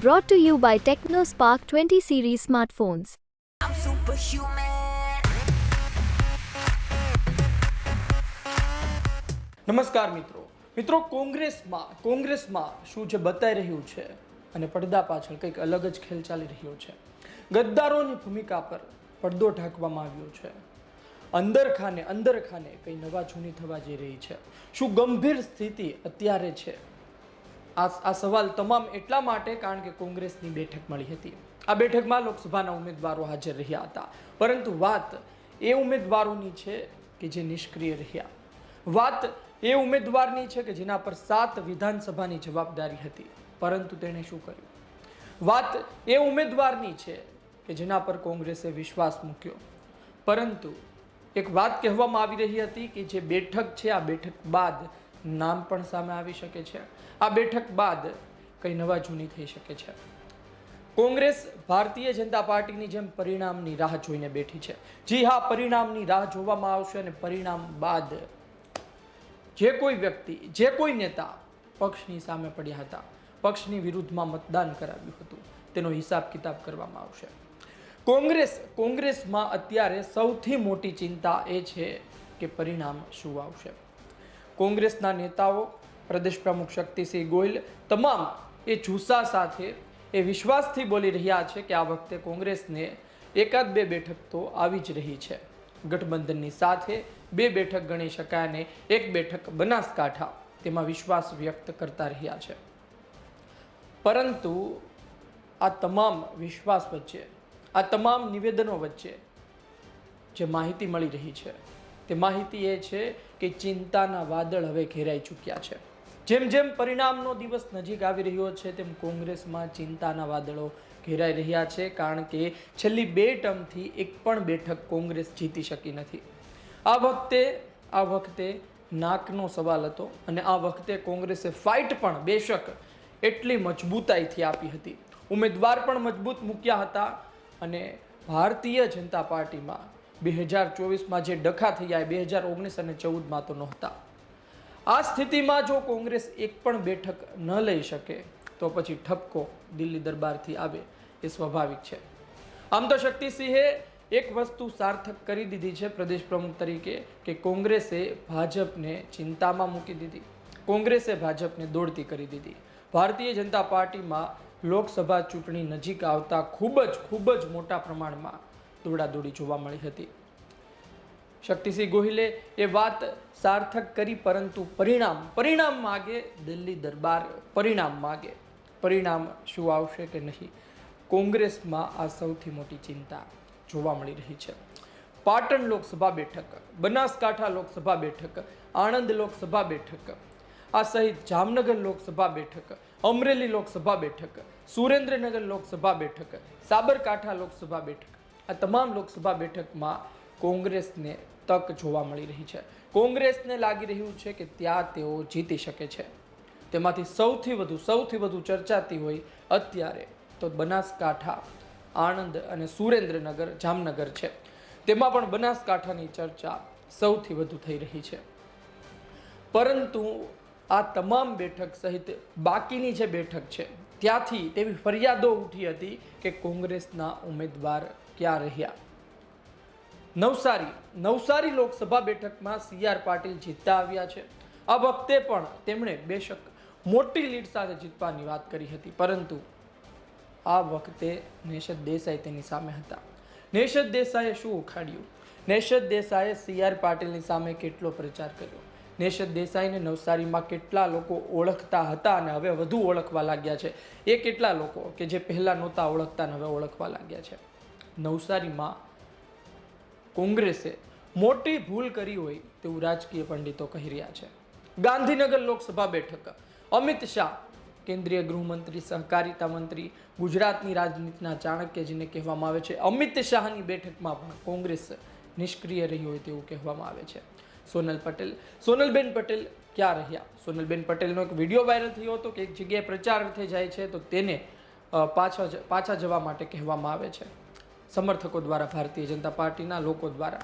Brought to you by TechnoSpark 20 series smartphones. I'm superhuman. નમસ્કાર મિત્રો. મિત્રો કોંગ્રેસમાં કોંગ્રેસમાં શું જે બતાઈ રહ્યું છે અને પડદા પાછળ કંઈક અલગ જ ખેલ ચાલી રહ્યો છે. ગદ્દારોની ભૂમિકા પર પડદો ઢાંકવામાં આવ્યો છે. અંદર ખાને અંદર ખાને કંઈ નવા જૂની થવા જઈ રહી છે. શું ગંભીર સ્થિતિ અત્યારે છે? આ આ સવાલ તમામ એટલા માટે કારણ કે કોંગ્રેસની બેઠક મળી હતી. આ બેઠકમાં લોકસભાના ઉમેદવારો હાજર રહ્યા હતા. પરંતુ વાત એ ઉમેદવારોની છે કે જે નિષ્ક્રિય રહ્યા. વાત એ ઉમેદવારની છે કે જેના પર સાત વિધાનસભાની જવાબદારી હતી. પરંતુ તેણે શું કર્યું? વાત એ ઉમેદવારની છે કે જેના પર કોંગ્રેસે વિશ્વાસ મૂક્યો. પરંતુ એક વાત કહેવામાં આવી રહી હતી કે જે બેઠક છે, આ બેઠક બાદ નામ પણ સામે આવી શકે છે. આ બેઠક બાદ કંઈ નવા જૂની થઈ શકે છે. કોંગ્રેસ ભારતીય જનતા પાર્ટીની જેમ પરિણામની રાહ જોઈને બેઠી છે. જી હા, પરિણામની રાહ જોવામાં આવશે અને પરિણામ બાદ જે કોઈ વ્યક્તિ, જે કોઈ નેતા પક્ષની સામે પડ્યા હતા, પક્ષની વિરુદ્ધમાં મતદાન કરાવ્યું હતું, તેનો હિસાબ કિતાબ કરવામાં આવશે. કોંગ્રેસ, કોંગ્રેસમાં અત્યારે સૌથી મોટી ચિંતા એ છે કે પરિણામ શું આવશે. કોંગ્રેસના નેતાઓ, પ્રદેશ પ્રમુખ શક્તિસિંહ ગોયલ તમામ એ જુસ્સા સાથે, એ વિશ્વાસથી બોલી રહ્યા છે કે આ વખતે કોંગ્રેસને એકાદ બે બેઠક તો આવી જ રહી છે. ગઠબંધનની સાથે બે બેઠક ગણી શકાય અને એક બેઠક બનાસકાંઠા તેમાં વિશ્વાસ વ્યક્ત કરતા રહ્યા છે. પરંતુ આ તમામ વિશ્વાસ વચ્ચે, આ તમામ નિવેદનો વચ્ચે જે માહિતી મળી રહી છે તે માહિતી એ છે કે ચિંતાના વાદળ હવે ઘેરાઈ ચૂક્યા છે. જેમ જેમ પરિણામનો દિવસ નજીક આવી રહ્યો છે, તેમ કોંગ્રેસમાં ચિંતાના વાદળો ઘેરાઈ રહ્યા છે, કારણ કે છેલ્લી બે ટર્મથી એક પણ બેઠક કોંગ્રેસ જીતી શકી નથી. આ વખતે આ વખતે નાકનો સવાલ હતો અને આ વખતે કોંગ્રેસે ફાઇટ પણ બેશક એટલી મજબૂતાઈથી આપી હતી. ઉમેદવાર પણ મજબૂત મૂક્યા હતા અને ભારતીય જનતા પાર્ટીમાં બે હજાર ચોવીસમાં જે ડખા થયા બે હજાર ઓગણીસ અને ચૌદમાં તો નહોતા. આ સ્થિતિમાં જો કોંગ્રેસ એક પણ બેઠક ન લઈ શકે, તો પછી ઠપકો દિલ્હી દરબારથી આવે એ સ્વાભાવિક છે. આમ તો શક્તિસિંહે એક વસ્તુ સાર્થક કરી દીધી છે પ્રદેશ પ્રમુખ તરીકે, કે કોંગ્રેસે ભાજપને ચિંતામાં મૂકી દીધી. કોંગ્રેસે ભાજપને દોડતી કરી દીધી. ભારતીય જનતા પાર્ટીમાં લોકસભા ચૂંટણી નજીક આવતા ખૂબ જ ખૂબ જ મોટા પ્રમાણમાં દોડાદોડી જોવા મળી હતી. શક્તિસિંહ ગોહિલે એ વાત સાર્થક કરી, પરંતુ પરિણામ પરિણામ માગે દિલ્હી દરબાર, પરિણામ માગે. પરિણામ શું આવશે કે નહીં? કોંગ્રેસમાં આ સૌથી મોટી ચિંતા જોવા મળી રહી છે. પાટણ લોકસભા બેઠક, બનાસકાંઠા લોકસભા બેઠક, આણંદ લોકસભા બેઠક, આ સહિત જામનગર લોકસભા બેઠક, અમરેલી લોકસભા બેઠક, સુરેન્દ્રનગર લોકસભા બેઠક, સાબરકાંઠા લોકસભા બેઠક આ તમામ લોકસભા બેઠકમાં કોંગ્રેસને તક જોવા મળી રહી છે. કોંગ્રેસને લાગી રહ્યું છે કે ત્યાં તેઓ જીતી શકે છે. તેમાંથી સૌથી વધુ સૌથી વધુ ચર્ચાતી હોય અત્યારે તો બનાસકાંઠા, આણંદ અને સુરેન્દ્રનગર, જામનગર છે. તેમાં પણ બનાસકાંઠાની ચર્ચા સૌથી વધુ થઈ રહી છે. પરંતુ આ તમામ બેઠક સહિત બાકીની જે બેઠક છે, ત્યાંથી તેવી ફરિયાદો ઉઠી હતી કે કોંગ્રેસના ઉમેદવાર ક્યાં રહ્યા? નવસારી નવસારી લોકસભા બેઠકમાં સી આર પાટીલ જીતતા આવ્યા છે. આ વખતે પણ તેમણે બેશક મોટી લીડ સાથે જીતવાની વાત કરી હતી, પરંતુ આ વખતે નેશદ દેસાઈ તેની સામે હતા. નેશદ દેસાઈએ શું ઉખાડ્યું? નેશદ દેસાઈએ સી આર પાટીલની સામે કેટલો પ્રચાર કર્યો? નેશદ દેસાઈને નવસારીમાં કેટલા લોકો ઓળખતા હતા અને હવે વધુ ઓળખવા લાગ્યા છે? એ કેટલા લોકો? કે જે પહેલાં નહોતા ઓળખતા અને હવે ઓળખવા લાગ્યા છે? નવસારીમાં કોંગ્રેસે મોટી ભૂલ કરી હોય તેવું રાજકીય પંડિતો કહી રહ્યા છે. ગાંધીનગર લોકસભા બેઠક. અમિત શાહ, કેન્દ્રીય ગૃહમંત્રી, સહકારિતા મંત્રી, ગુજરાતની રાજનીતિના ચાણક્ય જેને કહેવામાં આવે છે. અમિત શાહની બેઠકમાં પણ કોંગ્રેસ નિષ્ક્રિય રહી હોય તેવું કહેવામાં આવે છે. સોનલ પટેલ, સોનલબેન પટેલ ક્યાં રહ્યા? સોનલબેન પટેલનો એક વીડિયો વાયરલ થયો હતો કે એક જગ્યાએ પ્રચાર અર્થે જાય છે તો તેને પાછા પાછા જવા માટે કહેવામાં આવે છે. સમર્થકો દ્વારા, ભારતીય જનતા પાર્ટીના લોકો દ્વારા.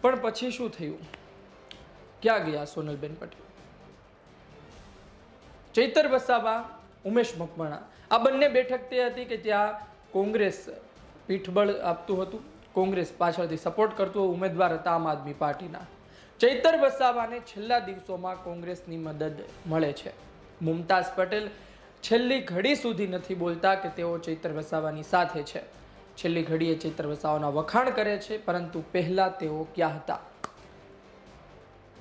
પણ પછી શું થયું? ક્યાં ગયા સોનલબેન પટેલ? ચૈતર વસાવા, ઉમેશ મકવાણા. આ બંને બેઠક તે હતી કે જ્યાં કોંગ્રેસ પીઠબળ આપતું હતું. કોંગ્રેસ પાછળથી સપોર્ટ કરતું ઉમેદવાર હતા આમ આદમી પાર્ટીના. ચૈતર વસાવાને છેલ્લા દિવસોમાં કોંગ્રેસની મદદ મળે છે. મુમતાઝ પટેલ છેલ્લી ઘડી સુધી નથી બોલતા કે તેઓ ચૈતર વસાવાની સાથે છે. છેલ્લી ઘડીએ ચૈતર વસાવાના વખાણ કરે છે, પરંતુ પહેલાં તેઓ ક્યાં હતા?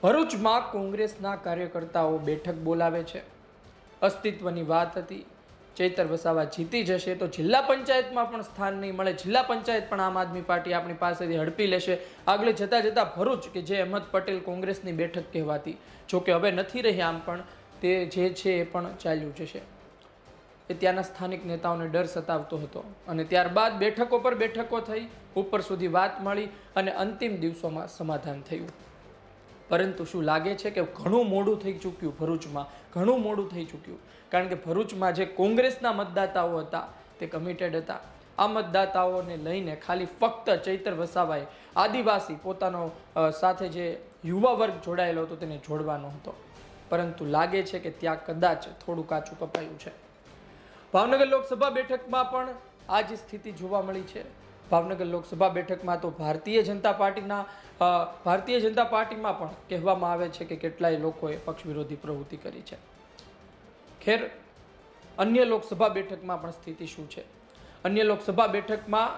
ભરૂચમાં કોંગ્રેસના કાર્યકર્તાઓ બેઠક બોલાવે છે. અસ્તિત્વની વાત હતી, ચૈતર વસાવા જીતી જશે તો જિલ્લા પંચાયતમાં પણ સ્થાન નહીં મળે. જિલ્લા પંચાયત પણ આમ આદમી પાર્ટી આપણી પાસેથી હડપી લેશે. આગળ જતાં જતાં ભરૂચ કે જે અહેમદ પટેલ કોંગ્રેસની બેઠક કહેવાતી. જોકે હવે નથી રહી આમ પણ તે જે છે એ પણ ચાલ્યું જશે. એ ત્યાંના સ્થાનિક નેતાઓને ડર સતાવતો હતો. અને ત્યારબાદ બેઠકો પર બેઠકો થઈ ઉપર સુધી વાત મળી અને અંતિમ દિવસોમાં સમાધાન થયું. પરંતુ શું લાગે છે કે ઘણું મોડું થઈ ચૂક્યું ભરૂચમાં? ઘણું મોડું થઈ ચૂક્યું. કારણ કે ભરૂચમાં જે કોંગ્રેસના મતદાતાઓ હતા, તે કમિટેડ હતા. આ મતદાતાઓને લઈને ખાલી ફક્ત ચૈતર વસાવાએ આદિવાસી પોતાનો સાથે જે યુવા વર્ગ જોડાયેલો હતો તેને જોડવાનો હતો. પરંતુ લાગે છે કે ત્યાં કદાચ થોડું કાચું કપાયું છે. ભાવનગર લોકસભા બેઠકમાં પણ આ જ સ્થિતિ જોવા મળી છે. ભાવનગર લોકસભા બેઠકમાં તો ભારતીય જનતા પાર્ટીના ભારતીય જનતા પાર્ટીમાં પણ કહેવામાં આવે છે કે કેટલાય લોકોએ પક્ષ વિરોધી પ્રવૃત્તિ કરી છે. ખેર, અન્ય લોકસભા બેઠકમાં પણ સ્થિતિ શું છે? અન્ય લોકસભા બેઠકમાં,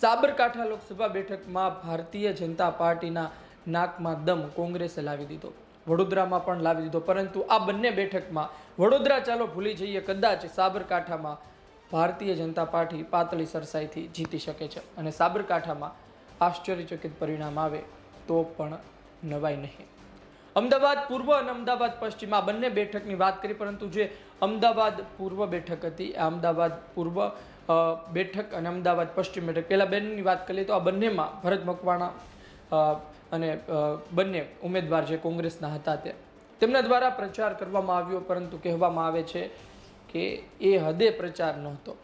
સાબરકાંઠા લોકસભા બેઠકમાં ભારતીય જનતા પાર્ટીના નાકમાં દમ કોંગ્રેસે લાવી દીધો. વડોદરામાં પણ લાવી દીધો. પરંતુ આ બંને બેઠકમાં વડોદરા ચાલો ભૂલી જઈએ, કદાચ સાબરકાંઠામાં ભારતીય જનતા પાર્ટી પાતળી સરસાઈથી જીતી શકે છે અને સાબરકાંઠામાં આશ્ચર્યચકિત પરિણામ આવે તો પણ નવાય નહીં. અમદાવાદ પૂર્વ અને અમદાવાદ પશ્ચિમ આ બંને બેઠકની વાત કરી, પરંતુ જે અમદાવાદ પૂર્વ બેઠક હતી અમદાવાદ પૂર્વ બેઠક અને અમદાવાદ પશ્ચિમ બેઠક, પહેલા બંનેની વાત કરીએ તો આ બંનેમાં ભરત મકવાણા અને બંને ઉમેદવાર જે કોંગ્રેસના હતા તે, તેમના દ્વારા પ્રચાર કરવામાં આવ્યો, પરંતુ કહેવામાં આવે છે કે એ હદે પ્રચાર નહોતો.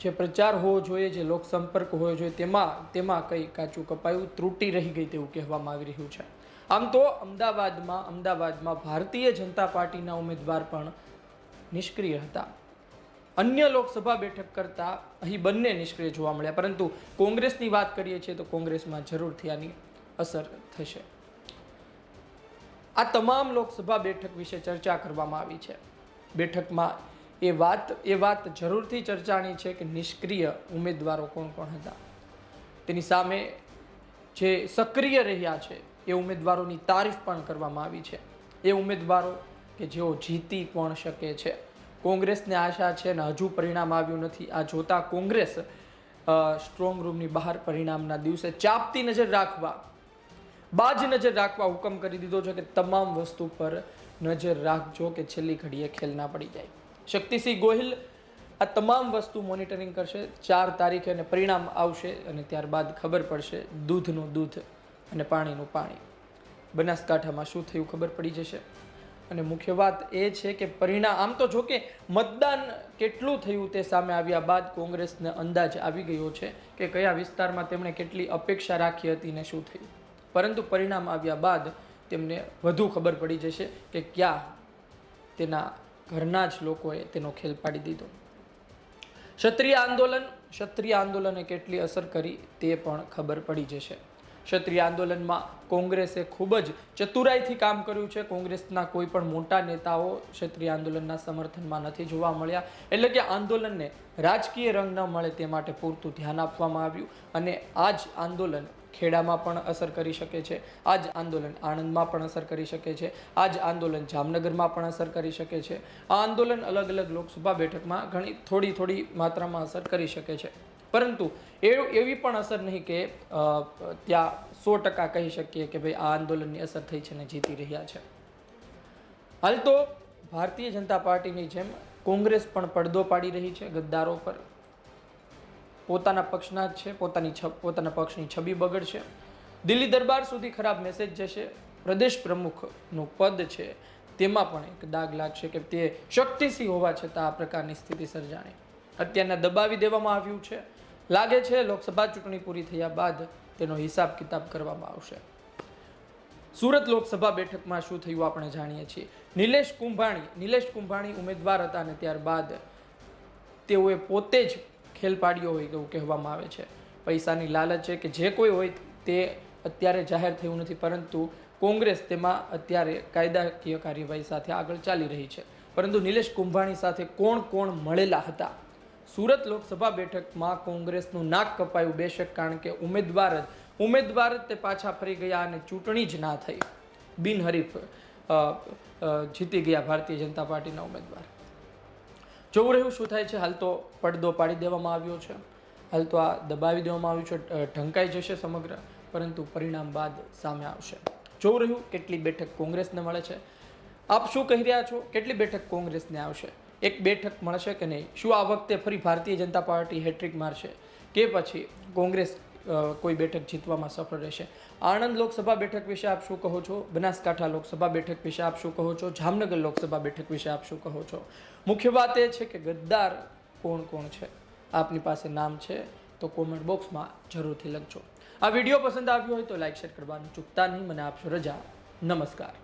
જે પ્રચાર હોવો જોઈએ, જે લોકસંપર્ક હોવો જોઈએ, તેમાં તેમાં કંઈ કાચું કપાયું, ત્રુટી રહી ગઈ તેવું કહેવામાં આવી રહ્યું છે. આમ તો અમદાવાદમાં અમદાવાદમાં ભારતીય જનતા પાર્ટીના ઉમેદવાર પણ નિષ્ક્રિય હતા. અન્ય લોકસભા બેઠક કરતાં અહીં બંને નિષ્ક્રિય જોવા મળ્યા. પરંતુ કોંગ્રેસની વાત કરીએ છીએ તો કોંગ્રેસમાં જરૂરથી આની અસર થશે. આ તમામ લોકસભા બેઠક વિશે ચર્ચા કરવામાં આવી છે. બેઠકમાં એ વાત એ વાત જરૂરથી ચર્ચાની છે કે નિષ્ક્રિય ઉમેદવારો કોણ કોણ હતા. તેની સામે જે સક્રિય રહ્યા છે, એ ઉમેદવારોની તારીફ પણ કરવામાં આવી છે. એ ઉમેદવારો કે જેઓ જીતી પણ શકે છે? કોંગ્રેસને આશા છે ને હજુ પરિણામ આવ્યું નથી. આ જોતા કોંગ્રેસ સ્ટ્રોંગ રૂમની બહાર પરિણામના દિવસે ચાપતી નજર રાખવા, બાજ નજર રાખવા હુકમ કરી દીધો છે કે તમામ વસ્તુ પર નજર રાખજો કે છેલ્લી ઘડીએ ખેલ ના પડી જાય. શક્તિસિંહ ગોહિલ આ તમામ વસ્તુ મોનિટરિંગ કરશે. ચાર તારીખે અને પરિણામ આવશે અને ત્યારબાદ ખબર પડશે દૂધનું દૂધ અને પાણીનું પાણી. બનાસકાંઠામાં શું થયું ખબર પડી જશે? અને મુખ્ય વાત એ છે કે પરિણામ, આમ તો જો કે મતદાન કેટલું થયું તે સામે આવ્યા બાદ કોંગ્રેસને અંદાજ આવી ગયો છે કે કયા વિસ્તારમાં તેમણે કેટલી અપેક્ષા રાખી હતી ને શું થયું. પરંતુ પરિણામ આવ્યા બાદ તેમને વધુ ખબર પડી જશે કે ક્યાં તેના ઘરના જ લોકોએ તેનો ખેલ પાડી દીધો. ક્ષત્રિય આંદોલન, ક્ષત્રિય આંદોલને કેટલી અસર કરી તે પણ ખબર પડી જશે. ક્ષત્રિય આંદોલનમાં કોંગ્રેસે ખૂબ જ ચતુરાઈથી કામ કર્યું છે. કોંગ્રેસના કોઈ પણ મોટા નેતાઓ ક્ષત્રિય આંદોલનના સમર્થનમાં નથી જોવા મળ્યા. એટલે કે આંદોલનને રાજકીય રંગ ન મળે તે માટે પૂરતું ધ્યાન આપવામાં આવ્યું અને આ જ આંદોલન ખેડામાં પણ અસર કરી શકે છે. આ જ આંદોલન આણંદમાં પણ અસર કરી શકે છે. આ જ આંદોલન જામનગરમાં પણ અસર કરી શકે છે. આ આંદોલન અલગ અલગ લોકસભા બેઠકમાં ઘણી થોડી થોડી માત્રામાં અસર કરી શકે છે. પરંતુ એ એવી પણ અસર નહીં કે ત્યાં સો ટકા કહી શકીએ કે ભાઈ આ આંદોલનની અસર થઈ છે ને જીતી રહ્યા છે. હાલ તો ભારતીય જનતા પાર્ટીની જેમ કોંગ્રેસ પણ પડદો પાડી રહી છે ગદ્દારો પર. પોતાના પક્ષના જ છે, પોતાની પોતાના પક્ષની છબી બગડશે. દિલ્હી દરબાર સુધી ખરાબ મેસેજ જશે. પ્રદેશ પ્રમુખનું પદ છે, તેમાં પણ એક દાગ લાગશે કે તે શક્તિસિંહ હોવા છતાં આ પ્રકારની સ્થિતિ સર્જાણી. અત્યારના દબાવી દેવામાં આવ્યું છે. લાગે છે લોકસભા ચૂંટણી પૂરી થયા બાદ તેનો હિસાબ કિતાબ કરવામાં આવશે. સુરત લોકસભા બેઠકમાં શું થયું આપણે જાણીએ છીએ. નિલેશ કુંભાણી નિલેશ કુંભાણી ઉમેદવાર હતા અને ત્યારબાદ તેઓએ પોતે જ ખેલ પાડ્યો હોય એવું કહેવામાં આવે છે. પૈસાની લાલચ છે કે જે કોઈ હોય તે અત્યારે જાહેર થયું નથી, પરંતુ કોંગ્રેસ તેમાં અત્યારે કાયદાકીય કાર્યવાહી સાથે આગળ ચાલી રહી છે. પરંતુ નિલેશ કુંભાણી સાથે કોણ કોણ મળેલા હતા? સુરત લોકસભા બેઠકમાં કોંગ્રેસનું નાક કપાયું બેશક કારણ કે ઉમેદવાર જ ઉમેદવાર જ તે પાછા ફરી ગયા અને ચૂંટણી જ ના થઈ. બિનહરીફ જીતી ગયા ભારતીય જનતા પાર્ટીના ઉમેદવાર. જોવું રહ્યું શું થાય છે? હાલ તો પડદો પાડી દેવામાં આવ્યો છે. હાલ તો આ દબાવી દેવામાં આવ્યું છે. ઢંકાઈ જશે સમગ્ર, પરંતુ પરિણામ બાદ સામે આવશે. જોવું રહ્યું કેટલી બેઠક કોંગ્રેસને મળે છે. આપ શું કહી રહ્યા છો? કેટલી બેઠક કોંગ્રેસને આવશે? એક બેઠક મળશે કે નહીં? શું આ વખતે ફરી ભારતીય જનતા પાર્ટી હેટ્રિક મારશે? કે પછી કોંગ્રેસ કોઈ બેઠક જીતવામાં સફળ રહેશે? આણંદ લોકસભા બેઠક વિશે આપ શું કહો છો? બનાસકાંઠા લોકસભા બેઠક વિશે આપ શું કહો છો? જામનગર લોકસભા બેઠક વિશે આપ શું કહો છો? મુખ્ય વાત એ છે કે ગદ્દાર કોણ કોણ છે? આપની પાસે નામ છે તો કોમેન્ટ બોક્સમાં જરૂરથી લખજો. આ વીડિયો પસંદ આવ્યો હોય તો લાઈક, શેર કરવાનું ચૂકતા નહીં. મને આપશો રજા. નમસ્કાર.